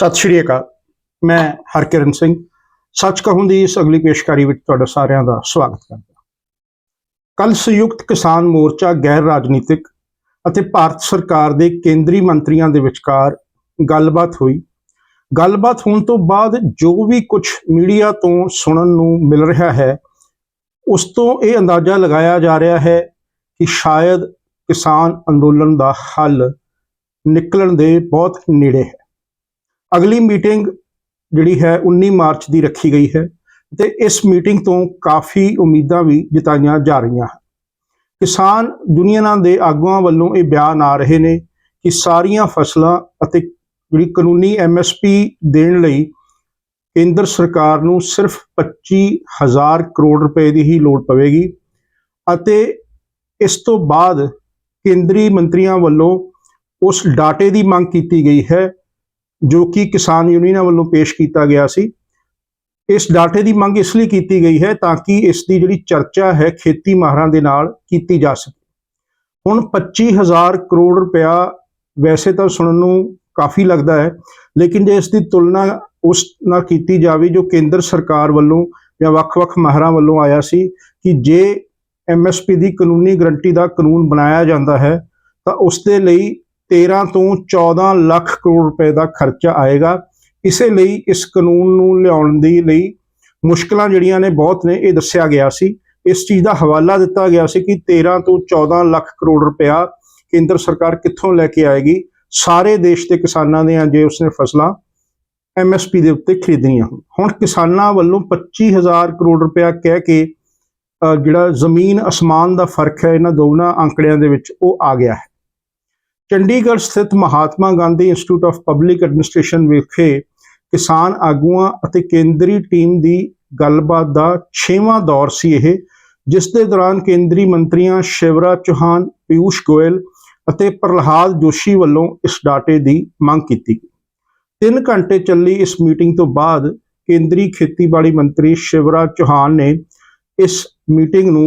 ਸਤਿ ਸ਼੍ਰੀ ਅਕਾਲ। ਮੈਂ ਹਰਕਿਰਨ ਸਿੰਘ। ਸੱਚ ਕਹੂੰ ਦੀ ਇਸ ਅਗਲੀ ਪੇਸ਼ਕਾਰੀ ਵਿੱਚ ਤੁਹਾਡਾ ਸਾਰਿਆਂ ਦਾ ਸਵਾਗਤ ਕਰਦਾ ਕੱਲ ਸੰਯੁਕਤ ਕਿਸਾਨ ਮੋਰਚਾ ਗੈਰ ਰਾਜਨੀਤਿਕ ਅਤੇ ਭਾਰਤ ਸਰਕਾਰ ਦੇ ਕੇਂਦਰੀ ਮੰਤਰੀਆਂ ਦੇ ਵਿਚਕਾਰ ਗੱਲਬਾਤ ਹੋਈ। ਗੱਲਬਾਤ ਹੋਣ ਤੋਂ ਬਾਅਦ ਜੋ ਵੀ ਕੁਝ ਮੀਡੀਆ ਤੋਂ ਸੁਣਨ ਨੂੰ ਮਿਲ ਰਿਹਾ ਹੈ, ਉਸ ਤੋਂ ਇਹ ਅੰਦਾਜ਼ਾ ਲਗਾਇਆ ਜਾ ਰਿਹਾ ਹੈ ਕਿ ਸ਼ਾਇਦ ਕਿਸਾਨ ਅੰਦੋਲਨ ਦਾ ਹੱਲ ਨਿਕਲਣ ਦੇ ਬਹੁਤ ਨੇੜੇ ਹੈ। ਅਗਲੀ ਮੀਟਿੰਗ ਜਿਹੜੀ ਹੈ 19 ਮਾਰਚ ਦੀ ਰੱਖੀ ਗਈ ਹੈ ਤੇ ਇਸ ਮੀਟਿੰਗ ਤੋਂ ਕਾਫੀ ਉਮੀਦਾਂ ਵੀ ਜਤਾਈਆਂ ਜਾ ਰਹੀਆਂ ਹਨ। ਕਿਸਾਨ ਯੂਨੀਅਨਾਂ ਦੇ ਆਗੂਆਂ ਵੱਲੋਂ ਇਹ ਬਿਆਨ ਆ ਰਹੇ ਨੇ ਕਿ ਸਾਰੀਆਂ ਫਸਲਾਂ ਅਤੇ ਜਿਹੜੀ ਕਾਨੂੰਨੀ ਐਮਐਸਪੀ ਦੇਣ ਲਈ ਕੇਂਦਰ ਸਰਕਾਰ ਨੂੰ ਸਿਰਫ 25000 ਕਰੋੜ ਰੁਪਏ ਦੀ ਹੀ ਲੋੜ ਪਵੇਗੀ ਅਤੇ ਇਸ ਤੋਂ ਬਾਅਦ ਕੇਂਦਰੀ ਮੰਤਰੀਆਂ ਵੱਲੋਂ ਉਸ ਡਾਟੇ ਦੀ ਮੰਗ ਕੀਤੀ ਗਈ ਹੈ ਜੋ ਕਿ ਕਿਸਾਨ ਯੂਨੀਅਨਾਂ ਵੱਲੋਂ ਪੇਸ਼ ਕੀਤਾ ਗਿਆ ਸੀ। ਇਸ ਡਾਟੇ ਦੀ ਮੰਗ ਇਸ ਲਈ ਕੀਤੀ ਗਈ ਹੈ ਤਾਂ ਕਿ ਇਸ ਦੀ ਜਿਹੜੀ ਚਰਚਾ ਹੈ ਖੇਤੀ ਮਾਹਰਾਂ ਦੇ ਨਾਲ ਕੀਤੀ ਜਾ ਸਕੇ। ਹੁਣ 25000 ਕਰੋੜ ਰੁਪਇਆ ਵੈਸੇ ਤਾਂ ਸੁਣਨ ਨੂੰ ਕਾਫੀ ਲੱਗਦਾ ਹੈ, ਲੇਕਿਨ ਜੇ ਇਸ ਦੀ ਤੁਲਨਾ ਉਸ ਨਾਲ ਕੀਤੀ ਜਾਵੇ ਜੋ ਕੇਂਦਰ ਸਰਕਾਰ ਵੱਲੋਂ ਜਾਂ ਵੱਖ-ਵੱਖ ਮਾਹਰਾਂ ਵੱਲੋਂ ਆਇਆ ਸੀ ਕਿ ਜੇ ਐਮਐਸਪੀ ਦੀ ਕਾਨੂੰਨੀ ਗਰੰਟੀ ਦਾ ਕਾਨੂੰਨ ਬਣਾਇਆ ਜਾਂਦਾ ਹੈ ਤਾਂ ਉਸ ਦੇ ਲਈ 13 ਤੋਂ 14 ਲੱਖ ਕਰੋੜ ਰੁਪਏ ਦਾ ਖਰਚਾ ਆਏਗਾ। ਇਸੇ ਲਈ ਇਸ ਕਾਨੂੰਨ ਨੂੰ ਲਿਆਉਣ ਦੀ ਲਈ ਮੁਸ਼ਕਲਾਂ ਜਿਹੜੀਆਂ ਨੇ ਬਹੁਤ ਨੇ, ਇਹ ਦੱਸਿਆ ਗਿਆ ਸੀ। ਇਸ ਚੀਜ਼ ਦਾ ਹਵਾਲਾ ਦਿੱਤਾ ਗਿਆ ਸੀ ਕਿ 13 ਤੋਂ 14 ਲੱਖ ਕਰੋੜ ਰੁਪਇਆ ਕੇਂਦਰ ਸਰਕਾਰ ਕਿੱਥੋਂ ਲੈ ਕੇ ਆਏਗੀ। ਸਾਰੇ ਦੇਸ਼ ਦੇ ਕਿਸਾਨਾਂ ਦੀਆਂ ਜੇ ਉਸਨੇ ਫਸਲਾਂ ਐਮਐਸਪੀ ਦੇ ਉੱਤੇ ਖਰੀਦਣੀਆਂ ਹੁਣ। ਕਿਸਾਨਾਂ ਵੱਲੋਂ 25000 ਕਰੋੜ ਰੁਪਇਆ ਕਹਿ ਕੇ ਜਿਹੜਾ ਜ਼ਮੀਨ ਅਸਮਾਨ ਦਾ ਫ਼ਰਕ ਹੈ, ਇਹਨਾਂ ਦੋਨਾਂ ਅੰਕੜਿਆਂ ਦੇ ਵਿੱਚ ਉਹ ਆ ਗਿਆ ਹੈ। ਚੰਡੀਗੜ੍ਹ ਸਥਿਤ Mahatma Gandhi institute of public administration ਵਿਖੇ ਕਿਸਾਨ ਆਗੂਆਂ ਅਤੇ ਕੇਂਦਰੀ ਟੀਮ ਦੀ ਗੱਲਬਾਤ ਦਾ 6ਵਾਂ ਦੌਰ ਸੀ ਇਹ, ਜਿਸ ਦੇ ਦੌਰਾਨ ਕੇਂਦਰੀ ਮੰਤਰੀਆਂ ਸ਼ਿਵਰਾਜ ਚੌਹਾਨ ਪਿਊਸ਼ ਗੋਇਲ ਅਤੇ ਪ੍ਰਹਲਾਦ ਜੋਸ਼ੀ ਵੱਲੋਂ ਇਸ ਡਾਟੇ ਦੀ ਮੰਗ ਕੀਤੀ ਗਈ। 3 ਘੰਟੇ ਚੱਲੀ ਇਸ ਮੀਟਿੰਗ ਤੋਂ ਬਾਅਦ ਕੇਂਦਰੀ ਖੇਤੀਬਾੜੀ ਮੰਤਰੀ ਸ਼ਿਵਰਾਜ ਚੌਹਾਨ ਨੇ ਇਸ ਮੀਟਿੰਗ ਨੂੰ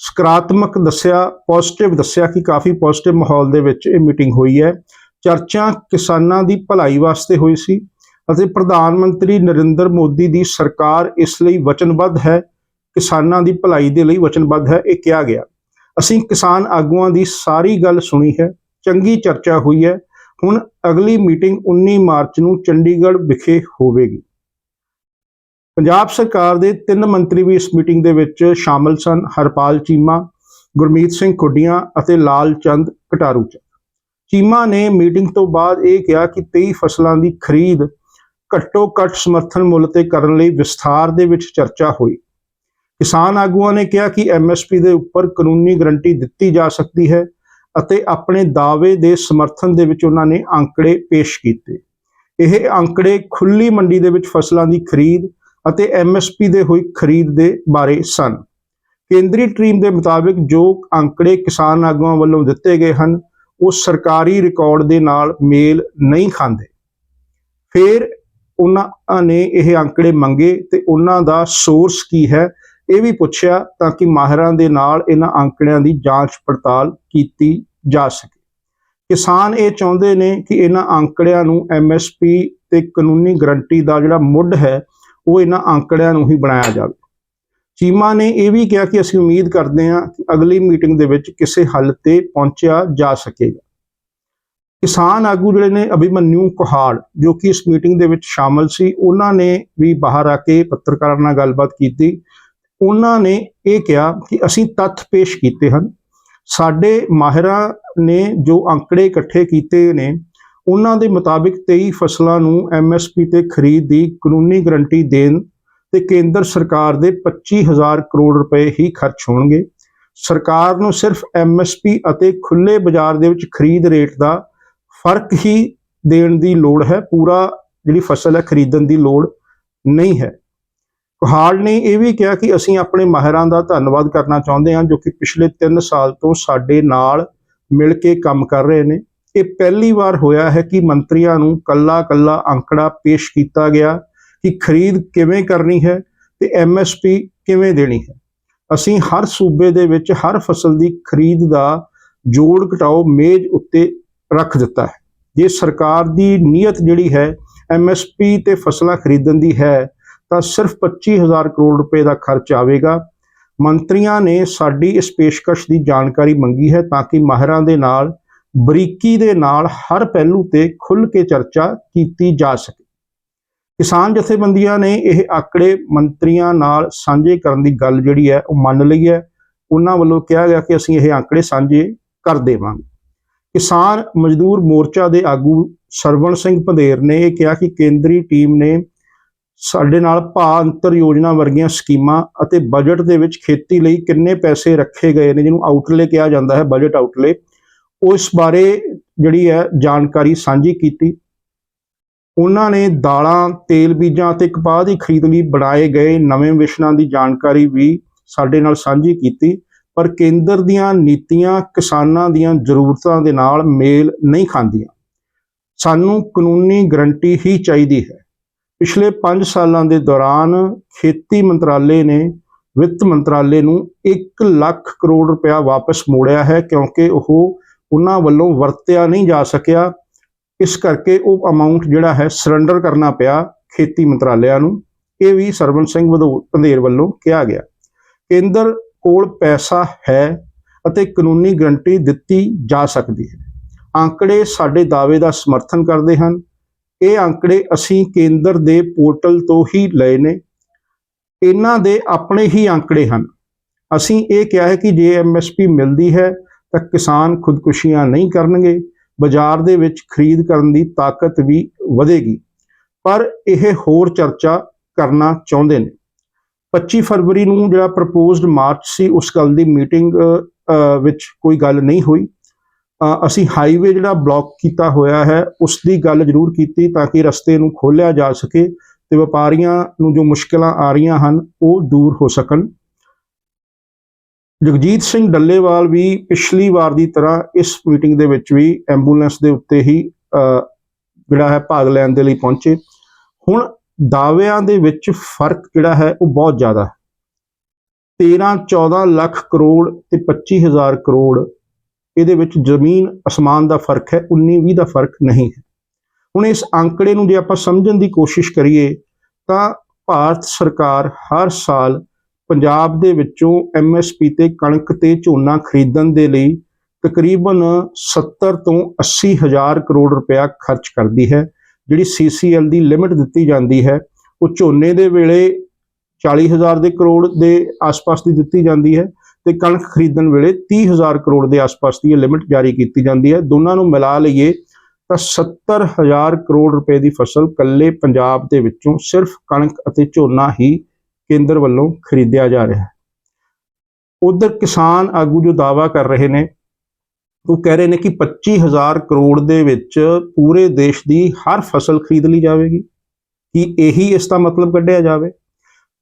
ਸਕਾਰਾਤਮਕ ਦੱਸਿਆ ਪੋਜ਼ਿਟਿਵ ਦੱਸਿਆ ਕਿ ਕਾਫੀ ਪੋਜ਼ਿਟਿਵ ਮਾਹੌਲ ਦੇ ਵਿੱਚ ਇਹ ਮੀਟਿੰਗ ਹੋਈ ਹੈ। ਚਰਚਾ ਕਿਸਾਨਾਂ ਦੀ ਭਲਾਈ ਵਾਸਤੇ ਹੋਈ ਸੀ ਅਤੇ ਪ੍ਰਧਾਨ ਮੰਤਰੀ ਨਰਿੰਦਰ ਮੋਦੀ ਦੀ ਸਰਕਾਰ ਇਸ ਲਈ ਵਚਨਬੱਧ ਹੈ, ਕਿਸਾਨਾਂ ਦੀ ਭਲਾਈ ਦੇ ਲਈ ਵਚਨਬੱਧ ਹੈ, ਇਹ ਕਿਹਾ ਗਿਆ। ਅਸੀਂ ਕਿਸਾਨ ਆਗੂਆਂ ਦੀ ਸਾਰੀ ਗੱਲ ਸੁਣੀ ਹੈ, ਚੰਗੀ ਚਰਚਾ ਹੋਈ ਹੈ। ਹੁਣ ਅਗਲੀ ਮੀਟਿੰਗ 19 ਮਾਰਚ ਨੂੰ ਚੰਡੀਗੜ੍ਹ ਵਿਖੇ ਹੋਵੇਗੀ। ਪੰਜਾਬ ਸਰਕਾਰ ਦੇ ਤਿੰਨ ਮੰਤਰੀ ਵੀ ਇਸ ਮੀਟਿੰਗ ਦੇ ਵਿੱਚ ਸ਼ਾਮਲ ਸਨ, ਹਰਪਾਲ ਚੀਮਾ, ਗੁਰਮੀਤ ਸਿੰਘ ਖੁੱਡੀਆਂ ਅਤੇ ਲਾਲ ਚੰਦ ਕਟਾਰੂ ਚੀਮਾ ਨੇ ਮੀਟਿੰਗ ਤੋਂ ਬਾਅਦ ਇਹ ਕਿਹਾ ਕਿ 23 ਫਸਲਾਂ ਦੀ ਖਰੀਦ ਘੱਟੋ ਘੱਟ ਸਮਰਥਨ ਮੁੱਲ ਤੇ ਕਰਨ ਲਈ ਵਿਸਥਾਰ ਦੇ ਵਿੱਚ ਚਰਚਾ ਹੋਈ। ਕਿਸਾਨ ਆਗੂਆਂ ਨੇ ਕਿਹਾ ਕਿ ਐਮਐਸਪੀ ਦੇ ਉੱਪਰ ਕਾਨੂੰਨੀ ਗਰੰਟੀ ਦਿੱਤੀ ਜਾ ਸਕਦੀ ਹੈ ਅਤੇ ਆਪਣੇ ਦਾਅਵੇ ਦੇ ਸਮਰਥਨ ਦੇ ਵਿੱਚ ਉਹਨਾਂ ਨੇ ਅੰਕੜੇ ਪੇਸ਼ ਕੀਤੇ। ਇਹ ਅੰਕੜੇ ਖੁੱਲੀ ਮੰਡੀ ਦੇ ਵਿੱਚ ਫਸਲਾਂ ਦੀ ਖਰੀਦ ਅਤੇ ਐਮਐਸਪੀ ਦੇ ਹੋਈ ਖਰੀਦ ਦੇ ਬਾਰੇ ਸਨ। ਕੇਂਦਰੀ ਟੀਮ ਦੇ ਮੁਤਾਬਿਕ ਜੋ ਅੰਕੜੇ ਕਿਸਾਨ ਆਗੂਆਂ ਵੱਲੋਂ ਦਿੱਤੇ ਗਏ ਹਨ, ਉਹ ਸਰਕਾਰੀ ਰਿਕਾਰਡ ਦੇ ਨਾਲ ਮੇਲ ਨਹੀਂ ਖਾਂਦੇ। ਫਿਰ ਉਹਨਾਂ ਨੇ ਇਹ ਅੰਕੜੇ ਮੰਗੇ ਤੇ ਉਹਨਾਂ ਦਾ ਸੋਰਸ ਕੀ ਹੈ, ਇਹ ਵੀ ਪੁੱਛਿਆ ਤਾਂ ਕਿ ਮਾਹਿਰਾਂ ਦੇ ਨਾਲ ਇਹਨਾਂ ਅੰਕੜਿਆਂ ਦੀ ਜਾਂਚ ਪੜਤਾਲ ਕੀਤੀ ਜਾ ਸਕੇ। ਕਿਸਾਨ ਇਹ ਚਾਹੁੰਦੇ ਨੇ ਕਿ ਇਹਨਾਂ ਅੰਕੜਿਆਂ ਨੂੰ ਐਮਐਸਪੀ ਤੇ ਕਾਨੂੰਨੀ ਗਰੰਟੀ ਦਾ ਜਿਹੜਾ ਮੁੱਢ ਹੈ ਉਹ ਇਹਨਾਂ ਅੰਕੜਿਆਂ ਨੂੰ ਹੀ ਬਣਾਇਆ ਜਾਵੇ। ਚੀਮਾ ਨੇ ਇਹ ਵੀ ਕਿਹਾ ਕਿ ਅਸੀਂ ਉਮੀਦ ਕਰਦੇ ਹਾਂ ਕਿ ਅਗਲੀ ਮੀਟਿੰਗ ਦੇ ਵਿੱਚ ਕਿਸੇ ਹੱਲ ਤੇ ਪਹੁੰਚਿਆ ਜਾ ਸਕੇਗਾ। ਕਿਸਾਨ ਆਗੂ ਜਿਹੜੇ ਨੇ ਅਭਿਮਨਿਊ ਕੁਹਾੜ, ਜੋ ਕਿ ਇਸ ਮੀਟਿੰਗ ਦੇ ਵਿੱਚ ਸ਼ਾਮਲ ਸੀ, ਉਹਨਾਂ ਨੇ ਵੀ ਬਾਹਰ ਆ ਕੇ ਪੱਤਰਕਾਰਾਂ ਨਾਲ ਗੱਲਬਾਤ ਕੀਤੀ। ਉਹਨਾਂ ਨੇ ਇਹ ਕਿਹਾ ਕਿ ਅਸੀਂ ਤੱਥ ਪੇਸ਼ ਕੀਤੇ ਹਨ। ਸਾਡੇ ਮਾਹਿਰਾਂ ਨੇ ਜੋ ਅੰਕੜੇ ਇਕੱਠੇ ਕੀਤੇ ਨੇ ਉਹਨਾਂ ਦੇ ਮੁਤਾਬਿਕ 23 ਫਸਲਾਂ ਨੂੰ ਐਮਐਸਪੀ ਤੇ ਖਰੀਦ ਦੀ ਕਾਨੂੰਨੀ ਗਰੰਟੀ ਦੇਣ ਤੇ ਕੇਂਦਰ ਸਰਕਾਰ ਦੇ 25000 ਕਰੋੜ ਰੁਪਏ ਹੀ ਖਰਚ ਹੋਣਗੇ। ਸਰਕਾਰ ਨੂੰ ਸਿਰਫ ਐਮਐਸਪੀ ਅਤੇ ਖੁੱਲੇ ਬਾਜ਼ਾਰ ਦੇ ਵਿੱਚ ਖਰੀਦ ਰੇਟ ਦਾ ਫ਼ਰਕ ਹੀ ਦੇਣ ਦੀ ਲੋੜ ਹੈ। ਪੂਰਾ ਜਿਹੜੀ ਫਸਲ ਹੈ, ਖਰੀਦਣ ਦੀ ਲੋੜ ਨਹੀਂ ਹੈ। ਕੁਹਾੜ ਨੇ ਇਹ ਵੀ ਕਿਹਾ ਕਿ ਅਸੀਂ ਆਪਣੇ ਮਾਹਿਰਾਂ ਦਾ ਧੰਨਵਾਦ ਕਰਨਾ ਚਾਹੁੰਦੇ ਹਾਂ ਜੋ ਕਿ ਪਿਛਲੇ 3 ਸਾਲ ਤੋਂ ਸਾਡੇ ਨਾਲ ਮਿਲ ਕੇ ਕੰਮ ਕਰ ਰਹੇ ਨੇ। ਇਹ ਪਹਿਲੀ ਵਾਰ ਹੋਇਆ ਹੈ ਕਿ ਮੰਤਰੀਆਂ ਨੂੰ ਕੱਲਾ-ਕੱਲਾ ਅੰਕੜਾ ਪੇਸ਼ ਕੀਤਾ ਗਿਆ ਕਿ ਖਰੀਦ ਕਿਵੇਂ ਕਰਨੀ ਹੈ ਤੇ ਐਮਐਸਪੀ ਕਿਵੇਂ ਦੇਣੀ ਹੈ। ਅਸੀਂ ਹਰ ਸੂਬੇ ਦੇ ਵਿੱਚ ਹਰ ਫਸਲ ਦੀ ਖਰੀਦ ਦਾ ਜੋੜ ਘਟਾਓ ਮੇਜ਼ ਉੱਤੇ ਰੱਖ ਦਿੱਤਾ ਹੈ। ਜੇ ਸਰਕਾਰ ਦੀ ਨੀਅਤ ਜਿਹੜੀ ਹੈ ਐਮਐਸਪੀ ਤੇ ਫਸਲਾਂ ਖਰੀਦਣ ਦੀ ਹੈ, ਤਾਂ ਸਿਰਫ 25000 ਕਰੋੜ ਰੁਪਏ ਦਾ ਖਰਚ ਆਵੇਗਾ। ਮੰਤਰੀਆਂ ਨੇ ਸਾਡੀ ਇਸ ਪੇਸ਼ਕਸ਼ ਦੀ ਜਾਣਕਾਰੀ ਮੰਗੀ ਹੈ ਤਾਂ ਕਿ ਮਾਹਿਰਾਂ ਦੇ ਨਾਲ ਬਰੀਕੀ ਦੇ ਨਾਲ ਹਰ ਪਹਿਲੂ ਤੇ ਖੁੱਲ੍ਹ ਕੇ ਚਰਚਾ ਕੀਤੀ ਜਾ ਸਕੇ। ਕਿਸਾਨ ਜਥੇਬੰਦੀਆਂ ਨੇ ਇਹ ਆંકੜੇ ਮੰਤਰੀਆਂ ਨਾਲ ਸਾਂਝੇ ਕਰਨ ਦੀ ਗੱਲ ਜਿਹੜੀ ਹੈ, ਉਹ ਮੰਨ ਲਈ ਹੈ। ਉਹਨਾਂ ਵੱਲੋਂ ਕਿਹਾ ਗਿਆ ਕਿ ਅਸੀਂ ਇਹ ਆਂਕੜੇ ਸਾਂਝੇ ਕਰ ਦੇਵਾਂਗੇ। ਕਿਸਾਨ ਮਜ਼ਦੂਰ ਮੋਰਚਾ ਦੇ ਆਗੂ ਸਰਵਣ ਸਿੰਘ ਪੰਧੇਰ ਨੇ ਇਹ ਕਿਹਾ ਕਿ ਕੇਂਦਰੀ ਟੀਮ ਨੇ ਸਾਡੇ ਨਾਲ ਭਾ ਅੰਤਰ ਯੋਜਨਾ ਵਰਗੀਆਂ ਸਕੀਮਾਂ ਅਤੇ ਬਜਟ ਦੇ ਵਿੱਚ ਖੇਤੀ ਲਈ ਕਿੰਨੇ ਪੈਸੇ ਰੱਖੇ ਗਏ ਨੇ, ਜਿਹਨੂੰ ਆਊਟਲੇ ਕਿਹਾ ਜਾਂਦਾ ਹੈ ਬਜਟ ਆਊਟਲੇ ਉਸ ਬਾਰੇ ਜਿਹੜੀ ਹੈ ਜਾਣਕਾਰੀ ਸਾਂਝੀ ਕੀਤੀ। ਉਹਨਾਂ ਨੇ ਦਾਲਾਂ, ਤੇਲ ਬੀਜਾਂ ਅਤੇ ਕਪਾਹ ਦੀ ਖਰੀਦ ਲਈ ਬਣਾਏ ਗਏ ਨਵੇਂ ਮਿਸ਼ਨਾਂ ਦੀ ਜਾਣਕਾਰੀ ਵੀ ਸਾਡੇ ਨਾਲ ਸਾਂਝੀ ਕੀਤੀ। ਪਰ ਕੇਂਦਰ ਦੀਆਂ ਨੀਤੀਆਂ ਕਿਸਾਨਾਂ ਦੀਆਂ ਜ਼ਰੂਰਤਾਂ ਦੇ ਨਾਲ ਮੇਲ ਨਹੀਂ ਖਾਂਦੀਆਂ। ਸਾਨੂੰ ਕਾਨੂੰਨੀ ਗਰੰਟੀ ਹੀ ਚਾਹੀਦੀ ਹੈ। ਪਿਛਲੇ 5 ਸਾਲਾਂ ਦੇ ਦੌਰਾਨ ਖੇਤੀ ਮੰਤਰਾਲੇ ਨੇ ਵਿੱਤ ਮੰਤਰਾਲੇ ਨੂੰ 1 ਲੱਖ ਕਰੋੜ ਰੁਪਇਆ ਵਾਪਸ ਮੋੜਿਆ ਹੈ ਕਿਉਂਕਿ ਉਹ ਉਹਨਾਂ ਵੱਲੋਂ ਵਰਤਿਆ ਨਹੀਂ ਜਾ ਸਕਿਆ। ਇਸ ਕਰਕੇ ਉਹ ਅਮਾਉਂਟ ਜਿਹੜਾ ਹੈ ਸਰੈਂਡਰ ਕਰਨਾ ਪਿਆ ਖੇਤੀ ਮੰਤਰਾਲਿਆਂ ਨੂੰ। ਇਹ ਵੀ ਸਰਵਨ ਸਿੰਘ ਪੰਧੇਰ ਵੱਲੋਂ ਕਿਹਾ ਗਿਆ। ਕੇਂਦਰ ਕੋਲ ਪੈਸਾ ਹੈ ਅਤੇ ਕਾਨੂੰਨੀ ਗਰੰਟੀ ਦਿੱਤੀ ਜਾ ਸਕਦੀ ਹੈ। ਅੰਕੜੇ ਸਾਡੇ ਦਾਅਵੇ ਦਾ ਸਮਰਥਨ ਕਰਦੇ ਹਨ। ਇਹ ਅੰਕੜੇ ਅਸੀਂ ਕੇਂਦਰ ਦੇ ਪੋਰਟਲ ਤੋਂ ਹੀ ਲਏ ਨੇ। ਇਹਨਾਂ ਦੇ ਆਪਣੇ ਹੀ ਅੰਕੜੇ ਹਨ। ਅਸੀਂ ਇਹ ਕਿਹਾ ਹੈ ਕਿ ਜੇ ਐਮਐਸਪੀ ਮਿਲਦੀ ਹੈ ਤਾਂ ਕਿਸਾਨ ਖੁਦਕੁਸ਼ੀਆਂ ਨਹੀਂ ਕਰਨਗੇ, ਬਾਜ਼ਾਰ ਦੇ ਵਿੱਚ ਖਰੀਦ ਕਰਨ ਦੀ ਤਾਕਤ ਵੀ ਵਧੇਗੀ। ਪਰ ਇਹ ਹੋਰ ਚਰਚਾ ਕਰਨਾ ਚਾਹੁੰਦੇ ਨੇ। 25 ਫਰਵਰੀ ਨੂੰ ਜਿਹੜਾ ਪ੍ਰਪੋਜ਼ਡ ਮਾਰਚ ਸੀ, ਉਸ ਗੱਲ ਦੀ ਮੀਟਿੰਗ ਵਿੱਚ ਕੋਈ ਗੱਲ ਨਹੀਂ ਹੋਈ। ਅਸੀਂ ਹਾਈਵੇ ਜਿਹੜਾ ਬਲੌਕ ਕੀਤਾ ਹੋਇਆ ਹੈ, ਉਸ ਦੀ ਗੱਲ ਜ਼ਰੂਰ ਕੀਤੀ ਤਾਂ ਕਿ ਰਸਤੇ ਨੂੰ ਖੋਲ੍ਹਿਆ ਜਾ ਸਕੇ ਤੇ ਵਪਾਰੀਆਂ ਨੂੰ ਜੋ ਮੁਸ਼ਕਲਾਂ ਆ ਰਹੀਆਂ ਹਨ, ਉਹ ਦੂਰ ਹੋ ਸਕਣ। ਜਗਜੀਤ ਸਿੰਘ ਡੱਲੇਵਾਲ ਵੀ ਪਿਛਲੀ ਵਾਰ ਦੀ ਤਰ੍ਹਾਂ ਇਸ ਮੀਟਿੰਗ ਦੇ ਵਿੱਚ ਵੀ ਐਂਬੂਲੈਂਸ ਦੇ ਉੱਤੇ ਹੀ ਜਿਹੜਾ ਹੈ ਭਾਗ ਲੈਣ ਦੇ ਲਈ ਪਹੁੰਚੇ। ਹੁਣ ਦਾਅਵਿਆਂ ਦੇ ਵਿੱਚ ਫ਼ਰਕ ਜਿਹੜਾ ਹੈ ਉਹ ਬਹੁਤ ਜ਼ਿਆਦਾ ਹੈ। 13 14 ਲੱਖ ਕਰੋੜ ਤੇ 25000 ਕਰੋੜ ਇਹਦੇ ਵਿੱਚ ਜ਼ਮੀਨ, ਅਸਮਾਨ ਦਾ ਫ਼ਰਕ ਹੈ 19 20 ਦਾ ਫ਼ਰਕ ਨਹੀਂ ਹੈ। ਹੁਣ ਇਸ ਅੰਕੜੇ ਨੂੰ ਜੇ ਆਪਾਂ ਸਮਝਣ ਦੀ ਕੋਸ਼ਿਸ਼ ਕਰੀਏ ਤਾਂ ਭਾਰਤ ਸਰਕਾਰ ਹਰ ਸਾਲ ਪੰਜਾਬ ਦੇ ਵਿੱਚੋਂ ਐਮਐਸਪੀ ਤੇ ਕਣਕ ਤੇ ਝੋਨਾ ਖਰੀਦਣ ਦੇ ਲਈ ਤਕਰੀਬਨ 70 ਤੋਂ 80 ਹਜ਼ਾਰ ਕਰੋੜ ਰੁਪਇਆ ਖਰਚ ਕਰਦੀ ਹੈ, ਜਿਹੜੀ ਸੀਸੀਐਲ ਦੀ ਲਿਮਿਟ ਦਿੱਤੀ ਜਾਂਦੀ ਹੈ, ਉਹ ਝੋਨੇ ਦੇ ਵੇਲੇ 40 ਹਜ਼ਾਰ ਦੇ ਕਰੋੜ ਦੇ ਆਸ-ਪਾਸ ਦੀ ਦਿੱਤੀ ਜਾਂਦੀ ਹੈ ਤੇ ਕਣਕ ਖਰੀਦਣ ਵੇਲੇ 30 ਹਜ਼ਾਰ ਕਰੋੜ ਦੇ ਆਸ-ਪਾਸ ਦੀ ਇਹ ਲਿਮਿਟ ਜਾਰੀ ਕੀਤੀ ਜਾਂਦੀ ਹੈ। ਦੋਨਾਂ ਨੂੰ ਮਿਲਾ ਲਈਏ ਤਾਂ 70 ਹਜ਼ਾਰ ਕਰੋੜ ਰੁਪਏ ਦੀ ਫਸਲ ਕੱਲੇ ਪੰਜਾਬ ਦੇ ਵਿੱਚੋਂ ਸਿਰਫ ਕਣਕ ਅਤੇ ਝੋਨਾ ਹੀ ਕੇਂਦਰ ਵੱਲੋਂ ਖਰੀਦਿਆ ਜਾ ਰਿਹਾ ਹੈ। ਉਧਰ ਕਿਸਾਨ ਆਗੂ ਜੋ ਦਾਵਾ ਕਰ ਰਹੇ ਨੇ, ਉਹ ਕਹਿ ਰਹੇ ਨੇ ਕਿ 25000 ਕਰੋੜ ਦੇ ਵਿੱਚ ਪੂਰੇ ਦੇਸ਼ ਦੀ ਹਰ ਫਸਲ ਖਰੀਦ ਲਈ ਜਾਵੇਗੀ। ਕਿ ਇਹੀ ਇਸ ਦਾ ਮਤਲਬ ਕੱਢਿਆ ਜਾਵੇ?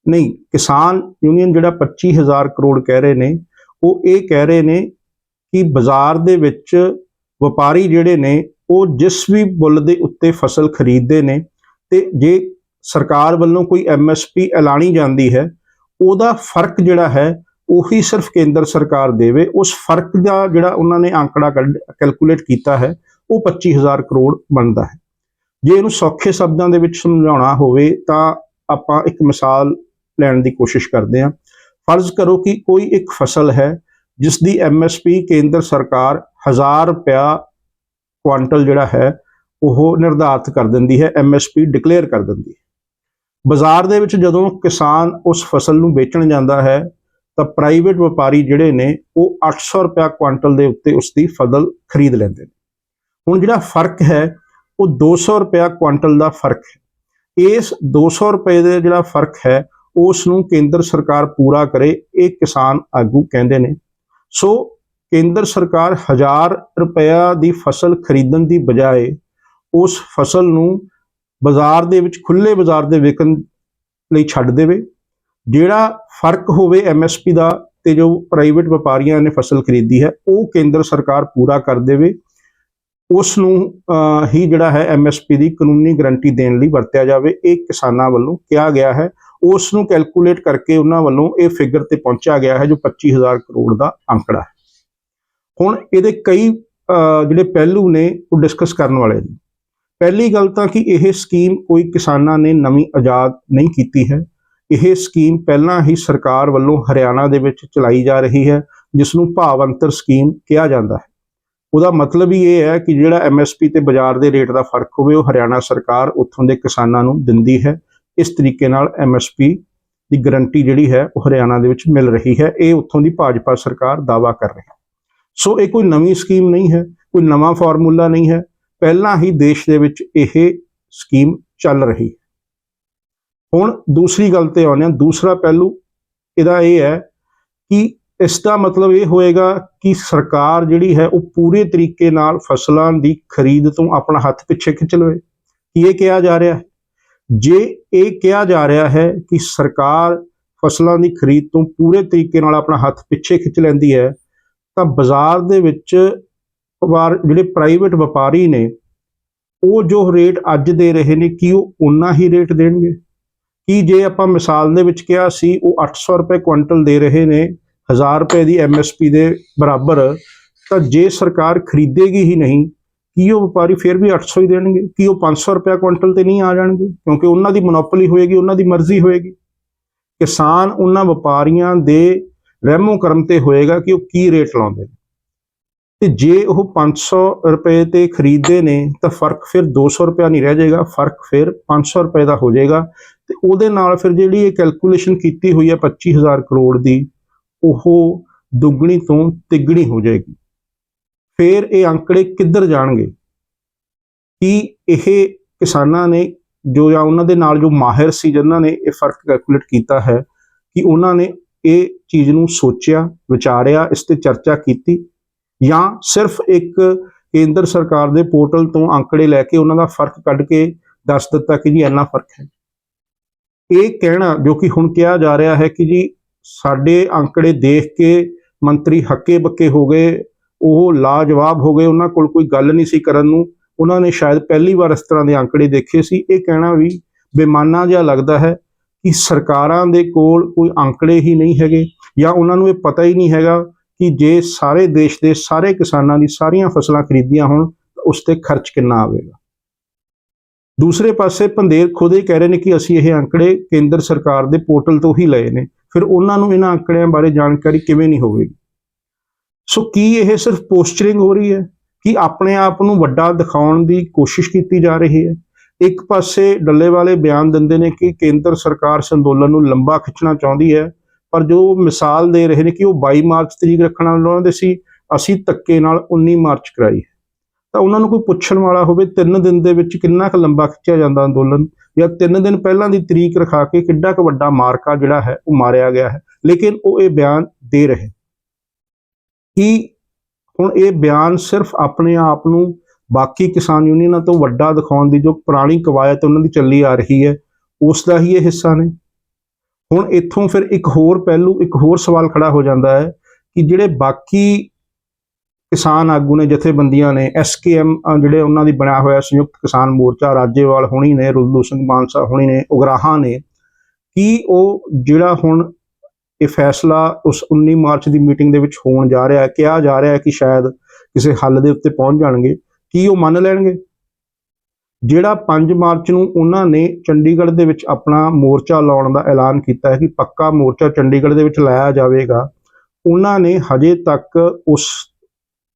ਨਹੀਂ, ਕਿਸਾਨ ਯੂਨੀਅਨ ਜਿਹੜਾ 25000 ਕਰੋੜ ਕਹਿ ਰਹੇ ਨੇ, ਉਹ ਇਹ ਕਹਿ ਰਹੇ ਨੇ ਕਿ ਬਾਜ਼ਾਰ ਦੇ ਵਿੱਚ ਵਪਾਰੀ ਜਿਹੜੇ ਨੇ, ਉਹ ਜਿਸ ਵੀ ਮੁੱਲ ਦੇ ਉੱਤੇ ਫਸਲ ਖਰੀਦਦੇ ਨੇ, ਤੇ ਜੇ ਸਰਕਾਰ ਵੱਲੋਂ ਕੋਈ ਐਮਐਸਪੀ ਐਲਾਨੀ ਜਾਂਦੀ ਹੈ, ਉਹਦਾ ਫ਼ਰਕ ਜਿਹੜਾ ਹੈ, ਉਹੀ ਸਿਰਫ ਕੇਂਦਰ ਸਰਕਾਰ ਦੇਵੇ। ਉਸ ਫ਼ਰਕ ਦਾ ਜਿਹੜਾ ਉਹਨਾਂ ਨੇ ਆંકੜਾ ਕੈਲਕੂਲੇਟ ਕੀਤਾ ਹੈ, ਉਹ 25000 ਕਰੋੜ ਬਣਦਾ ਹੈ। ਜੇ ਇਹਨੂੰ ਸੌਖੇ ਸ਼ਬਦਾਂ ਦੇ ਵਿੱਚ ਸਮਝਾਉਣਾ ਹੋਵੇ, ਤਾਂ ਆਪਾਂ ਇੱਕ ਮਿਸਾਲ ਲੈਣ ਦੀ ਕੋਸ਼ਿਸ਼ ਕਰਦੇ ਹਾਂ। ਫਰਜ਼ ਕਰੋ ਕਿ ਕੋਈ ਇੱਕ ਫਸਲ ਹੈ ਜਿਸ ਦੀ ਐਮਐਸਪੀ ਕੇਂਦਰ ਸਰਕਾਰ 1000 ਰੁਪਇਆ ਕੁਆਂਟਲ ਜਿਹੜਾ ਹੈ, ਉਹ ਨਿਰਧਾਰਤ ਕਰ ਦਿੰਦੀ ਹੈ ਐਮਐਸਪੀ ਡਿਕਲੇਅਰ ਕਰ ਦਿੰਦੀ ਹੈ। ਬਾਜ਼ਾਰ ਦੇ ਵਿੱਚ ਜਦੋਂ ਕਿਸਾਨ ਉਸ ਫਸਲ ਨੂੰ ਵੇਚਣ ਜਾਂਦਾ ਹੈ, ਤਾਂ ਪ੍ਰਾਈਵੇਟ ਵਪਾਰੀ ਜਿਹੜੇ ਨੇ, ਉਹ 800 ਰੁਪਇਆ ਕੁਇੰਟਲ ਦੇ ਉੱਤੇ ਉਸ ਦੀ ਫਸਲ ਖਰੀਦ ਲੈਂਦੇ ਨੇ। ਹੁਣ ਜਿਹੜਾ ਫ਼ਰਕ ਹੈ, ਉਹ 200 ਰੁਪਇਆ ਕੁਇੰਟਲ ਦਾ ਫ਼ਰਕ ਹੈ। ਇਸ 200 ਰੁਪਏ ਦੇ ਜਿਹੜਾ ਫ਼ਰਕ ਹੈ, ਉਸ ਨੂੰ ਕੇਂਦਰ ਸਰਕਾਰ ਪੂਰਾ ਕਰੇ, ਇਹ ਕਿਸਾਨ ਆਗੂ ਕਹਿੰਦੇ ਨੇ। ਸੋ ਕੇਂਦਰ ਸਰਕਾਰ 1000 ਰੁਪਇਆ ਦੀ ਫਸਲ ਖਰੀਦਣ ਦੀ ਬਜਾਏ, ਉਸ ਫਸਲ ਨੂੰ ਬਾਜ਼ਾਰ ਦੇ ਵਿੱਚ ਖੁੱਲੇ ਬਾਜ਼ਾਰ ਦੇ ਵਿਕਣ ਲਈ ਛੱਡ ਦੇਵੇ। ਜਿਹੜਾ ਫ਼ਰਕ ਹੋਵੇ ਐਮਐਸਪੀ ਦਾ ਤੇ ਜੋ ਪ੍ਰਾਈਵੇਟ ਵਪਾਰੀਆਂ ਨੇ ਫਸਲ ਖਰੀਦੀ ਹੈ, ਉਹ ਕੇਂਦਰ ਸਰਕਾਰ ਪੂਰਾ ਕਰ ਦੇਵੇ। ਉਸ ਨੂੰ ਹੀ ਜਿਹੜਾ ਹੈ ਐਮਐਸਪੀ ਦੀ ਕਾਨੂੰਨੀ ਗਰੰਟੀ ਦੇਣ ਲਈ ਵਰਤਿਆ ਜਾਵੇ। ਇਹ ਕਿਸਾਨਾਂ ਵੱਲੋਂ ਕਿਹਾ ਗਿਆ ਹੈ। ਉਸ ਨੂੰ ਕੈਲਕੂਲੇਟ ਕਰਕੇ ਉਹਨਾਂ ਵੱਲੋਂ ਇਹ ਫਿਗਰ ਤੇ ਪਹੁੰਚਿਆ ਗਿਆ ਹੈ, ਜੋ 25000 ਕਰੋੜ ਦਾ ਅੰਕੜਾ ਹੈ। ਹੁਣ ਇਹਦੇ ਕਈ ਜਿਹੜੇ ਪਹਿਲੂ ਨੇ ਉਹ ਡਿਸਕਸ ਕਰਨ ਵਾਲੇ ਨੇ। ਪਹਿਲੀ ਗੱਲ ਤਾਂ ਕਿ ਇਹ ਸਕੀਮ ਕੋਈ ਕਿਸਾਨਾਂ ਨੇ ਨਵੀਂ ਆਜ਼ਾਦ ਨਹੀਂ ਕੀਤੀ ਹੈ। ਇਹ ਸਕੀਮ ਪਹਿਲਾਂ ਹੀ ਸਰਕਾਰ ਵੱਲੋਂ ਹਰਿਆਣਾ ਦੇ ਵਿੱਚ ਚਲਾਈ ਜਾ ਰਹੀ ਹੈ ਜਿਸ ਨੂੰ ਭਾਵ ਅੰਤਰ ਸਕੀਮ ਕਿਹਾ ਜਾਂਦਾ ਹੈ। ਉਹਦਾ ਮਤਲਬ ਹੀ ਇਹ ਹੈ ਕਿ ਜਿਹੜਾ ਐਮਐਸਪੀ ਤੇ ਬਾਜ਼ਾਰ ਦੇ ਰੇਟ ਦਾ ਫ਼ਰਕ ਹੋਵੇ, ਉਹ ਹਰਿਆਣਾ ਸਰਕਾਰ ਉੱਥੋਂ ਦੇ ਕਿਸਾਨਾਂ ਨੂੰ ਦਿੰਦੀ ਹੈ। ਇਸ ਤਰੀਕੇ ਨਾਲ ਐਮਐਸਪੀ ਦੀ ਗਰੰਟੀ ਜਿਹੜੀ ਹੈ, ਉਹ ਹਰਿਆਣਾ ਦੇ ਵਿੱਚ ਮਿਲ ਰਹੀ ਹੈ। ਇਹ ਉੱਥੋਂ ਦੀ ਭਾਜਪਾ ਸਰਕਾਰ ਦਾਵਾ ਕਰ ਰਹੀ ਹੈ। ਸੋ ਇਹ ਕੋਈ ਨਵੀਂ ਸਕੀਮ ਨਹੀਂ ਹੈ, ਕੋਈ ਨਵਾਂ ਫਾਰਮੂਲਾ ਨਹੀਂ ਹੈ। ਪਹਿਲਾਂ ਹੀ ਦੇਸ਼ ਦੇ ਵਿੱਚ ਇਹ ਸਕੀਮ ਚੱਲ ਰਹੀ ਹੈ। ਹੁਣ ਦੂਸਰੀ ਗੱਲ ਤੇ ਆਉਂਦੇ ਹਾਂ। ਦੂਸਰਾ ਪਹਿਲੂ ਇਹਦਾ ਇਹ ਹੈ ਕਿ ਇਸ ਦਾ ਮਤਲਬ ਇਹ ਹੋਏਗਾ ਕਿ ਸਰਕਾਰ ਜਿਹੜੀ ਹੈ ਉਹ ਪੂਰੇ ਤਰੀਕੇ ਨਾਲ ਫਸਲਾਂ ਦੀ ਖਰੀਦ ਤੋਂ ਆਪਣਾ ਹੱਥ ਪਿੱਛੇ ਖਿੱਚ ਲਵੇ। ਕੀ ਇਹ ਕਿਹਾ ਜਾ ਰਿਹਾ ਹੈ? ਜੇ ਇਹ ਕਿਹਾ ਜਾ ਰਿਹਾ ਹੈ ਕਿ ਸਰਕਾਰ ਫਸਲਾਂ ਦੀ ਖਰੀਦ ਤੋਂ ਪੂਰੇ ਤਰੀਕੇ ਨਾਲ ਆਪਣਾ ਹੱਥ ਪਿੱਛੇ ਖਿੱਚ ਲੈਂਦੀ ਹੈ, ਤਾਂ ਬਾਜ਼ਾਰ ਦੇ ਵਿੱਚ ਵਪਾਰ ਜਿਹੜੇ ਪ੍ਰਾਈਵੇਟ ਵਪਾਰੀ ਨੇ, ਉਹ ਜੋ ਰੇਟ ਅੱਜ ਦੇ ਰਹੇ ਨੇ, ਕੀ ਉਹ ਉਨਾ ਹੀ ਰੇਟ ਦੇਣਗੇ? ਕੀ ਜੇ ਆਪਾਂ ਮਿਸਾਲ ਦੇ ਵਿੱਚ ਕਿਹਾ ਸੀ, ਉਹ 800 ਰੁਪਏ ਕੁਇੰਟਲ ਦੇ ਰਹੇ ਨੇ 1000 ਰੁਪਏ ਦੀ ਐਮਐਸਪੀ ਦੇ ਬਰਾਬਰ, ਤਾਂ ਜੇ ਸਰਕਾਰ ਖਰੀਦੇਗੀ ਹੀ ਨਹੀਂ, ਕੀ ਉਹ ਵਪਾਰੀ ਫਿਰ ਵੀ 800 ਹੀ ਦੇਣਗੇ? ਕੀ ਉਹ 500 ਰੁਪਏ ਕੁਇੰਟਲ ਤੇ ਨਹੀਂ ਆ ਜਾਣਗੇ? ਕਿਉਂਕਿ ਉਹਨਾਂ ਦੀ ਮੋਨੋਪੋਲੀ ਹੋਏਗੀ, ਉਹਨਾਂ ਦੀ ਮਰਜ਼ੀ ਹੋਏਗੀ। ਕਿਸਾਨ ਉਹਨਾਂ ਵਪਾਰੀਆਂ ਦੇ ਵਹਿਮੋ ਕਰਮ ਤੇ ਹੋਏਗਾ ਕਿ ਉਹ ਕੀ ਰੇਟ ਲਾਉਂਦੇ ਨੇ। ਤੇ ਜੇ ਉਹ 500 ਰੁਪਏ ਤੇ ਖਰੀਦਦੇ ਨੇ, ਤਾਂ ਫ਼ਰਕ ਫਿਰ 200 ਰੁਪਏ ਨਹੀਂ ਰਹਿ ਜਾਏਗਾ, ਫ਼ਰਕ ਫਿਰ 500 ਰੁਪਏ ਦਾ ਹੋ ਜਾਏਗਾ। ਤੇ ਉਹਦੇ ਨਾਲ ਫਿਰ ਜਿਹੜੀ ਇਹ ਕੈਲਕੂਲੇਸ਼ਨ ਕੀਤੀ ਹੋਈ ਹੈ 25000 ਕਰੋੜ ਦੀ, ਉਹ ਦੁੱਗਣੀ ਤੋਂ ਤਿੱਗਣੀ ਹੋ ਜਾਏਗੀ। ਫਿਰ ਇਹ ਅੰਕੜੇ ਕਿੱਧਰ ਜਾਣਗੇ? ਕੀ ਇਹ ਕਿਸਾਨਾਂ ਨੇ ਜੋ ਜਾਂ ਉਹਨਾਂ ਦੇ ਨਾਲ ਜੋ ਮਾਹਿਰ ਸੀ ਜਿਨ੍ਹਾਂ ਨੇ ਇਹ ਫ਼ਰਕ ਕੈਲਕੂਲੇਟ ਕੀਤਾ ਹੈ, ਕਿ ਉਹਨਾਂ ਨੇ ਇਹ ਚੀਜ਼ ਨੂੰ ਸੋਚਿਆ, ਵਿਚਾਰਿਆ, ਇਸ ਤੇ ਚਰਚਾ ਕੀਤੀ? ਜਾਂ ਸਿਰਫ ਇੱਕ ਕੇਂਦਰ ਸਰਕਾਰ ਦੇ ਪੋਰਟਲ ਤੋਂ ਅੰਕੜੇ ਲੈ ਕੇ ਉਹਨਾਂ ਦਾ ਫ਼ਰਕ ਕੱਢ ਕੇ ਦੱਸ ਦਿੱਤਾ ਕਿ ਜੀ ਇੰਨਾ ਫ਼ਰਕ ਹੈ। ਇਹ ਕਹਿਣਾ ਜੋ ਕਿ ਹੁਣ ਕਿਹਾ ਜਾ ਰਿਹਾ ਹੈ ਕਿ ਜੀ ਸਾਡੇ ਅੰਕੜੇ ਦੇਖ ਕੇ ਮੰਤਰੀ ਹੱਕੇ ਬੱਕੇ ਹੋ ਗਏ, ਉਹ ਲਾਜਵਾਬ ਹੋ ਗਏ, ਉਹਨਾਂ ਕੋਲ ਕੋਈ ਗੱਲ ਨਹੀਂ ਸੀ ਕਰਨ ਨੂੰ। ਉਹਨਾਂ ਨੇ ਸ਼ਾਇਦ ਪਹਿਲੀ ਵਾਰ ਇਸ ਤਰ੍ਹਾਂ ਦੇ ਅੰਕੜੇ ਦੇਖੇ ਸੀ। ਇਹ ਕਹਿਣਾ ਵੀ ਬੇਮਾਨਾ ਜਿਹਾ ਲੱਗਦਾ ਹੈ ਕਿ ਸਰਕਾਰਾਂ ਦੇ ਕੋਲ ਕੋਈ ਅੰਕੜੇ ਹੀ ਨਹੀਂ ਹੈਗੇ ਜਾਂ ਉਹਨਾਂ ਨੂੰ ਇਹ ਪਤਾ ਹੀ ਨਹੀਂ ਹੈਗਾ ਕਿ ਜੇ ਸਾਰੇ ਦੇਸ਼ ਦੇ ਸਾਰੇ ਕਿਸਾਨਾਂ ਦੀ ਸਾਰੀਆਂ ਫਸਲਾਂ ਖਰੀਦੀਆਂ ਹੋਣ, ਤਾਂ ਉਸ ਤੇ ਖਰਚ ਕਿੰਨਾ ਆਵੇਗਾ? ਦੂਸਰੇ ਪਾਸੇ ਪੰਦੇਰ ਖੁਦ ਹੀ ਕਹਿ ਰਹੇ ਨੇ ਕਿ ਅਸੀਂ ਇਹ ਅੰਕੜੇ ਕੇਂਦਰ ਸਰਕਾਰ ਦੇ ਪੋਰਟਲ ਤੋਂ ਹੀ ਲਏ ਨੇ। ਫਿਰ ਉਹਨਾਂ ਨੂੰ ਇਹਨਾਂ ਅੰਕੜਿਆਂ ਬਾਰੇ ਜਾਣਕਾਰੀ ਕਿਵੇਂ ਨਹੀਂ ਹੋਵੇਗੀ? ਸੋ ਕੀ ਇਹ ਸਿਰਫ ਪੋਸਚਰਿੰਗ ਹੋ ਰਹੀ ਹੈ? ਕਿ ਆਪਣੇ ਆਪ ਨੂੰ ਵੱਡਾ ਦਿਖਾਉਣ ਦੀ ਕੋਸ਼ਿਸ਼ ਕੀਤੀ ਜਾ ਰਹੀ ਹੈ? ਇੱਕ ਪਾਸੇ ਡੱਲੇ ਵਾਲੇ ਬਿਆਨ ਦਿੰਦੇ ਨੇ ਕਿ ਕੇਂਦਰ ਸਰਕਾਰ ਇਸ ਅੰਦੋਲਨ ਨੂੰ ਲੰਬਾ ਖਿੱਚਣਾ ਚਾਹੁੰਦੀ ਹੈ। ਪਰ ਜੋ ਮਿਸਾਲ ਦੇ ਰਹੇ ਨੇ ਕਿ ਉਹ 22 ਮਾਰਚ ਤਰੀਕ ਰੱਖਣਾ ਦੇ ਸੀ, ਅਸੀਂ ਧੱਕੇ ਨਾਲ 19 ਮਾਰਚ ਕਰਾਈ ਤਾਂ ਉਹਨਾਂ ਨੂੰ ਕੋਈ ਪੁੱਛਣ ਵਾਲਾ ਹੋਵੇ, ਤਿੰਨ ਦਿਨ ਦੇ ਵਿੱਚ ਕਿੰਨਾ ਕੁ ਲੰਬਾ ਖਿੱਚਿਆ ਜਾਂਦਾ ਅੰਦੋਲਨ ਜਾਂ ਤਿੰਨ ਦਿਨ ਪਹਿਲਾਂ ਦੀ ਤਰੀਕ ਰਖਾ ਕੇ ਕਿੱਡਾ ਕੁ ਵੱਡਾ ਮਾਰਕਾ ਜਿਹੜਾ ਹੈ, ਉਹ ਮਾਰਿਆ ਗਿਆ ਹੈ। ਲੇਕਿਨ ਉਹ ਇਹ ਬਿਆਨ ਦੇ ਰਹੇ ਕਿ ਹੁਣ ਇਹ ਬਿਆਨ ਸਿਰਫ ਆਪਣੇ ਆਪ ਨੂੰ ਬਾਕੀ ਕਿਸਾਨ ਯੂਨੀਅਨਾਂ ਤੋਂ ਵੱਡਾ ਦਿਖਾਉਣ ਦੀ ਜੋ ਪੁਰਾਣੀ ਕਵਾਇਤ ਉਹਨਾਂ ਦੀ ਚੱਲੀ ਆ ਰਹੀ ਹੈ, ਉਸ ਦਾ ਹੀ ਇਹ ਹਿੱਸਾ ਨੇ। ਹੁਣ ਇੱਥੋਂ ਫਿਰ ਇੱਕ ਹੋਰ ਪਹਿਲੂ, ਇੱਕ ਹੋਰ ਸਵਾਲ ਖੜਾ ਹੋ ਜਾਂਦਾ ਹੈ ਕਿ ਜਿਹੜੇ ਬਾਕੀ ਕਿਸਾਨ ਆਗੂ ਨੇ, ਜਥੇਬੰਦੀਆਂ ਨੇ ਐਸਕੇਐਮ ਜਿਹੜੇ ਉਹਨਾਂ ਦੀ ਬਣਿਆ ਹੋਇਆ ਸੰਯੁਕਤ ਕਿਸਾਨ ਮੋਰਚਾ, ਰਾਜੇਵਾਲ ਹੁਣੀ ਨੇ, ਰੁੱਲੂ ਸਿੰਘ ਮਾਨਸਾ ਹੁਣੀ ਨੇ, ਉਗਰਾਹਾਂ ਨੇ, ਕੀ ਉਹ ਜਿਹੜਾ ਹੁਣ ਇਹ ਫੈਸਲਾ ਉਸ 19 ਮਾਰਚ ਦੀ ਮੀਟਿੰਗ ਦੇ ਵਿੱਚ ਹੋਣ ਜਾ ਰਿਹਾ ਹੈ, ਕਿਹਾ ਜਾ ਰਿਹਾ ਹੈ ਕਿ ਸ਼ਾਇਦ ਕਿਸੇ ਹੱਲ ਦੇ ਉੱਤੇ ਪਹੁੰਚ ਜਾਣਗੇ, ਕੀ ਉਹ ਮੰਨ ਲੈਣਗੇ? ਜਿਹੜਾ 5 ਮਾਰਚ ਨੂੰ ਉਹਨਾਂ ਨੇ ਚੰਡੀਗੜ੍ਹ ਦੇ ਵਿੱਚ ਆਪਣਾ ਮੋਰਚਾ ਲਾਉਣ ਦਾ ਐਲਾਨ ਕੀਤਾ ਹੈ ਕਿ ਪੱਕਾ ਮੋਰਚਾ ਚੰਡੀਗੜ੍ਹ ਦੇ ਵਿੱਚ ਲਾਇਆ ਜਾਵੇਗਾ, ਉਹਨਾਂ ਨੇ ਹਜੇ ਤੱਕ ਉਸ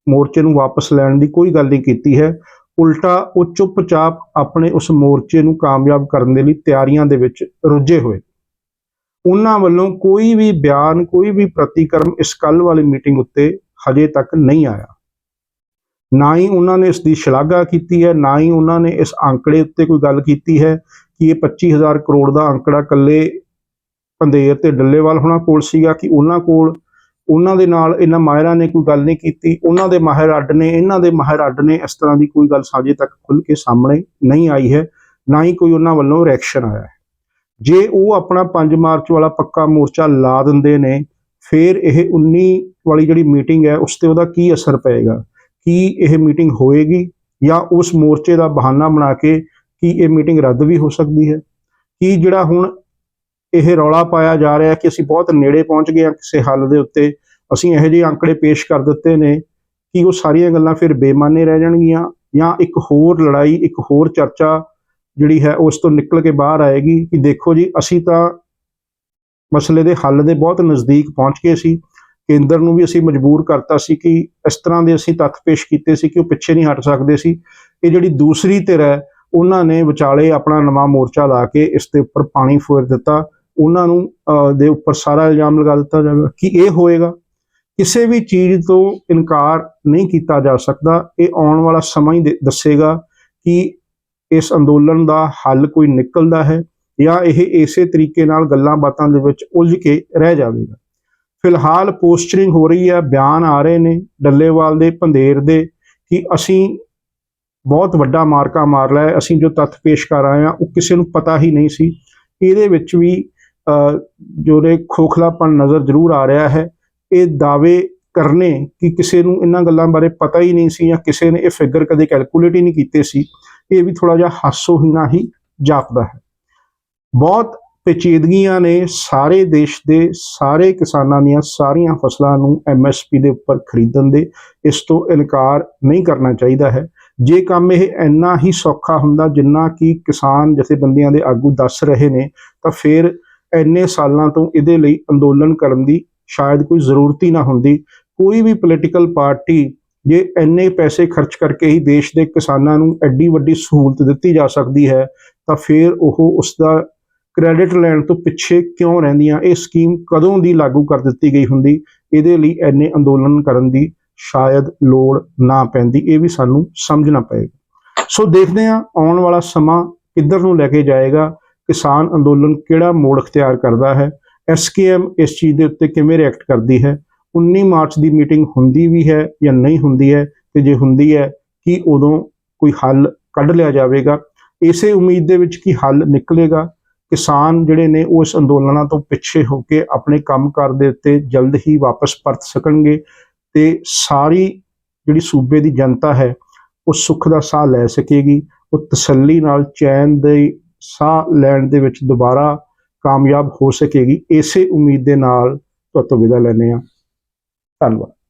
ਮੋਰਚੇ ਨੂੰ ਵਾਪਸ ਲੈਣ ਦੀ ਕੋਈ ਗੱਲ ਨਹੀਂ ਕੀਤੀ ਹੈ। ਉਲਟਾ ਉਹ ਚੁੱਪਚਾਪ ਆਪਣੇ ਉਸ ਮੋਰਚੇ ਨੂੰ ਕਾਮਯਾਬ ਕਰਨ ਦੇ ਲਈ ਤਿਆਰੀਆਂ ਦੇ ਵਿੱਚ ਰੁੱਝੇ ਹੋਏ। ਉਹਨਾਂ ਵੱਲੋਂ ਕੋਈ ਵੀ ਬਿਆਨ, ਕੋਈ ਵੀ ਪ੍ਰਤੀਕਰਮ ਇਸ ਕੱਲ ਵਾਲੀ ਮੀਟਿੰਗ ਉੱਤੇ ਹਜੇ ਤੱਕ ਨਹੀਂ ਆਇਆ। ਨਾ ਹੀ ਉਹਨਾਂ ਨੇ ਇਸ ਦੀ ਸ਼ਲਾਘਾ ਕੀਤੀ ਹੈ, ਨਾ ਹੀ ਉਹਨਾਂ ਨੇ ਇਸ ਅੰਕੜੇ ਉੱਤੇ ਕੋਈ ਗੱਲ ਕੀਤੀ ਹੈ ਕਿ ਇਹ 25000 ਕਰੋੜ ਦਾ ਅੰਕੜਾ ਕੱਲੇ ਪੰਦੇਰ ਤੇ ਡੱਲੇਵਾਲ ਹੋਣਾ ਕੋਲ ਸੀਗਾ ਕਿ ਉਹਨਾਂ ਕੋਲ ਉਹਨਾਂ ਦੇ ਨਾਲ ਇਹਨਾਂ ਮਾਹਿਰਾਂ ਨੇ ਕੋਈ ਗੱਲ ਨਹੀਂ ਕੀਤੀ, ਉਹਨਾਂ ਦੇ ਮਾਹਿਰ ਅੱਡ ਨੇ, ਇਹਨਾਂ ਦੇ ਮਾਹਿਰ ਅੱਡ ਨੇ ਇਸ ਤਰ੍ਹਾਂ ਦੀ ਕੋਈ ਗੱਲ ਸਾਜੇ ਤੱਕ ਖੁੱਲ ਕੇ ਸਾਹਮਣੇ ਨਹੀਂ ਆਈ ਹੈ, ਨਾ ਹੀ ਕੋਈ ਉਹਨਾਂ ਵੱਲੋਂ ਰਿਐਕਸ਼ਨ ਆਇਆ ਹੈ। ਜੇ ਉਹ ਆਪਣਾ 5 ਮਾਰਚ ਵਾਲਾ ਪੱਕਾ ਮੋਰਚਾ ਲਾ ਦਿੰਦੇ ਨੇ, ਫਿਰ ਇਹ 19 ਵਾਲੀ ਜਿਹੜੀ ਮੀਟਿੰਗ ਹੈ, ਉਸ ਤੇ ਉਹਦਾ ਕੀ ਅਸਰ ਪਏਗਾ? ਕੀ ਇਹ ਮੀਟਿੰਗ ਹੋਏਗੀ ਜਾਂ ਉਸ ਮੋਰਚੇ ਦਾ ਬਹਾਨਾ ਬਣਾ ਕੇ ਕੀ ਇਹ ਮੀਟਿੰਗ ਰੱਦ ਵੀ ਹੋ ਸਕਦੀ ਹੈ? ਕੀ ਜਿਹੜਾ ਹੁਣ ਇਹ ਰੌਲਾ ਪਾਇਆ ਜਾ ਰਿਹਾ ਕਿ ਅਸੀਂ ਬਹੁਤ ਨੇੜੇ ਪਹੁੰਚ ਗਏ ਹਾਂ ਕਿਸੇ ਹੱਲ ਦੇ ਉੱਤੇ, ਅਸੀਂ ਇਹੋ ਜਿਹੇ ਅੰਕੜੇ ਪੇਸ਼ ਕਰ ਦਿੱਤੇ ਨੇ, ਕਿ ਉਹ ਸਾਰੀਆਂ ਗੱਲਾਂ ਫਿਰ ਬੇਮਾਨੇ ਰਹਿ ਜਾਣਗੀਆਂ ਜਾਂ ਇੱਕ ਹੋਰ ਲੜਾਈ, ਇੱਕ ਹੋਰ ਚਰਚਾ ਜਿਹੜੀ ਹੈ ਉਸ ਤੋਂ ਨਿਕਲ ਕੇ ਬਾਹਰ ਆਏਗੀ ਕਿ ਦੇਖੋ ਜੀ, ਅਸੀਂ ਤਾਂ ਮਸਲੇ ਦੇ ਹੱਲ ਦੇ ਬਹੁਤ ਨਜ਼ਦੀਕ ਪਹੁੰਚ ਗਏ ਸੀ ਕੇਂਦਰ ਨੂੰ ਵੀ ਅਸੀਂ ਮਜਬੂਰ ਕਰਤਾ ਸੀ ਕਿ ਇਸ ਤਰ੍ਹਾਂ ਦੇ ਅਸੀਂ ਤੱਥ ਪੇਸ਼ ਕੀਤੇ ਸੀ ਕਿ ਉਹ ਪਿੱਛੇ ਨਹੀਂ ਹਟ ਸਕਦੇ ਸੀ। ਇਹ ਜਿਹੜੀ ਦੂਸਰੀ ਧਿਰ ਹੈ ਉਹਨਾਂ ਨੇ ਵਿਚਾਲੇ ਆਪਣਾ ਨਵਾਂ ਮੋਰਚਾ ਲਾ ਕੇ ਇਸ ਦੇ ਉੱਪਰ ਪਾਣੀ ਫੇਰ ਦਿੱਤਾ। ਉਹਨਾਂ ਨੂੰ ਅਹ, ਦੇ ਉੱਪਰ ਸਾਰਾ ਇਲਜ਼ਾਮ ਲਗਾ ਦਿੱਤਾ ਜਾਵੇਗਾ ਕਿ ਇਹ ਹੋਏਗਾ। ਕਿਸੇ ਵੀ ਚੀਜ਼ ਤੋਂ ਇਨਕਾਰ ਨਹੀਂ ਕੀਤਾ ਜਾ ਸਕਦਾ। ਇਹ ਆਉਣ ਵਾਲਾ ਸਮਾਂ ਹੀ ਦੇ- ਦੱਸੇਗਾ ਕਿ ਇਸ ਅੰਦੋਲਨ ਦਾ ਹੱਲ ਕੋਈ ਨਿਕਲਦਾ ਹੈ ਜਾਂ ਇਹ ਇਸੇ ਤਰੀਕੇ ਨਾਲ ਗੱਲਾਂ ਬਾਤਾਂ ਦੇ ਵਿੱਚ ਉਲਝ ਕੇ ਰਹਿ ਜਾਵੇਗਾ। ਫਿਲਹਾਲ ਪੋਸਟਰਿੰਗ ਹੋ ਰਹੀ ਹੈ, ਬਿਆਨ ਆ ਰਹੇ ਨੇ ਡੱਲੇਵਾਲ ਦੇ ਪੰਧੇਰ ਦੇ, ਕਿ ਅਸੀਂ ਬਹੁਤ ਵੱਡਾ ਮਾਰਕਾ ਮਾਰ ਲਿਆ ਅਸੀਂ ਜੋ ਤੱਥ ਪੇਸ਼ ਕਰ ਆਏ ਹਾਂ, ਉਹ ਕਿਸੇ ਨੂੰ ਪਤਾ ਹੀ ਨਹੀਂ ਸੀ। ਇਹਦੇ ਵਿੱਚ ਵੀ ਜੋ ਜਿਹੜੇ ਖੋਖਲਾਪਨ ਨਜ਼ਰ ਜ਼ਰੂਰ ਆ ਰਿਹਾ ਹੈ। ਇਹ ਦਾਅਵੇ ਕਰਨੇ ਕਿ ਕਿਸੇ ਨੂੰ ਇਹਨਾਂ ਗੱਲਾਂ ਬਾਰੇ ਪਤਾ ਹੀ ਨਹੀਂ ਸੀ ਜਾਂ ਕਿਸੇ ਨੇ ਇਹ ਫਿਗਰ ਕਦੇ ਕੈਲਕੂਲੇਟ ਹੀ ਨਹੀਂ ਕੀਤੇ ਸੀ। ਇਹ ਵੀ ਥੋੜਾ ਜਿਹਾ ਹਾਸੋਹੀਣਾ ਹੀ ਜਾਪਦਾ ਹੈ। ਬਹੁਤ ਪੇਚੀਦਗੀਆਂ ਨੇ ਸਾਰੇ ਦੇਸ਼ ਦੇ ਸਾਰੇ ਕਿਸਾਨਾਂ ਦੀਆਂ ਸਾਰੀਆਂ ਫਸਲਾਂ ਨੂੰ ਐਮਐਸਪੀ ਦੇ ਉੱਪਰ ਖਰੀਦਣ ਦੇ ਇਸ ਤੋਂ ਇਨਕਾਰ ਨਹੀਂ ਕਰਨਾ ਚਾਹੀਦਾ ਹੈ। ਜੇ ਕੰਮ ਇਹ ਇੰਨਾ ਹੀ ਸੌਖਾ ਹੁੰਦਾ ਜਿੰਨਾ ਕਿ ਕਿਸਾਨ ਜਥੇਬੰਦੀਆਂ ਦੇ ਆਗੂ ਦੱਸ ਰਹੇ ਨੇ, ਤਾਂ ਫਿਰ ਇੰਨੇ ਸਾਲਾਂ ਤੋਂ ਇਹਦੇ ਲਈ ਅੰਦੋਲਨ ਕਰਨ ਦੀ ਸ਼ਾਇਦ ਕੋਈ ਜ਼ਰੂਰਤ ਹੀ ਨਾ ਹੁੰਦੀ। ਕੋਈ ਵੀ ਪੋਲੀਟੀਕਲ ਪਾਰਟੀ ਜੇ ਇੰਨੇ ਪੈਸੇ ਖਰਚ ਕਰਕੇ ਹੀ ਦੇਸ਼ ਦੇ ਕਿਸਾਨਾਂ ਨੂੰ ਐਡੀ ਵੱਡੀ ਸਹੂਲਤ ਦਿੱਤੀ ਜਾ ਸਕਦੀ ਹੈ, ਤਾਂ ਫਿਰ ਉਹ ਉਸ ਦਾ ਕ੍ਰੈਡਿਟ ਲੈਣ ਤੋਂ ਪਿੱਛੇ ਕਿਉਂ ਰਹਿੰਦੀਆਂ? ਇਹ ਸਕੀਮ ਕਦੋਂ ਦੀ ਲਾਗੂ ਕਰ ਦਿੱਤੀ ਗਈ ਹੁੰਦੀ? ਇਹਦੇ ਲਈ ਐਨੇ ਅੰਦੋਲਨ ਕਰਨ ਦੀ ਸ਼ਾਇਦ ਲੋੜ ਨਾ ਪੈਂਦੀ, ਇਹ ਵੀ ਸਾਨੂੰ ਸਮਝਣਾ ਪਏਗਾ। ਸੋ ਦੇਖਦੇ ਹਾਂ ਆਉਣ ਵਾਲਾ ਸਮਾਂ ਕਿੱਧਰ ਨੂੰ ਲੈ ਕੇ ਜਾਏਗਾ। ਕਿਸਾਨ ਅੰਦੋਲਨ ਕਿਹੜਾ ਮੋੜ ਅਖਤਿਆਰ ਕਰਦਾ ਹੈ? ਐਸਕੇਐਮ ਇਸ ਚੀਜ਼ ਦੇ ਉੱਤੇ ਕਿਵੇਂ ਰਿਐਕਟ ਕਰਦੀ ਹੈ? 19 ਮਾਰਚ ਦੀ ਮੀਟਿੰਗ ਹੁੰਦੀ ਵੀ ਹੈ ਜਾਂ ਨਹੀਂ ਹੁੰਦੀ ਹੈ? ਤੇ ਜੇ ਹੁੰਦੀ ਹੈ, ਕਿ ਉਦੋਂ ਕੋਈ ਹੱਲ ਕੱਢ ਲਿਆ ਜਾਵੇਗਾ? ਇਸੇ ਉਮੀਦ ਦੇ ਵਿੱਚ ਕਿ ਹੱਲ ਨਿਕਲੇਗਾ? ਕਿਸਾਨ ਜਿਹੜੇ ਨੇ ਉਹ ਇਸ ਅੰਦੋਲਨਾਂ ਤੋਂ ਪਿੱਛੇ ਹੋ ਕੇ ਆਪਣੇ ਕੰਮਕਾਰ ਦੇ ਉੱਤੇ ਜਲਦ ਹੀ ਵਾਪਸ ਪਰਤ ਸਕਣਗੇ ਤੇ ਸਾਰੀ ਜਿਹੜੀ ਸੂਬੇ ਦੀ ਜਨਤਾ ਹੈ, ਉਹ ਸੁੱਖ ਦਾ ਸਾਹ ਲੈ ਸਕੇਗੀ। ਉਹ ਤਸੱਲੀ ਨਾਲ ਚੈਨ ਦੇ ਸਾਹ ਲੈਣ ਦੇ ਵਿੱਚ ਦੁਬਾਰਾ ਕਾਮਯਾਬ ਹੋ ਸਕੇਗੀ। ਇਸੇ ਉਮੀਦ ਦੇ ਨਾਲ ਤੁਹਾਤੋਂ ਵਿਦਾ ਲੈਂਦੇ ਹਾਂ। ਧੰਨਵਾਦ।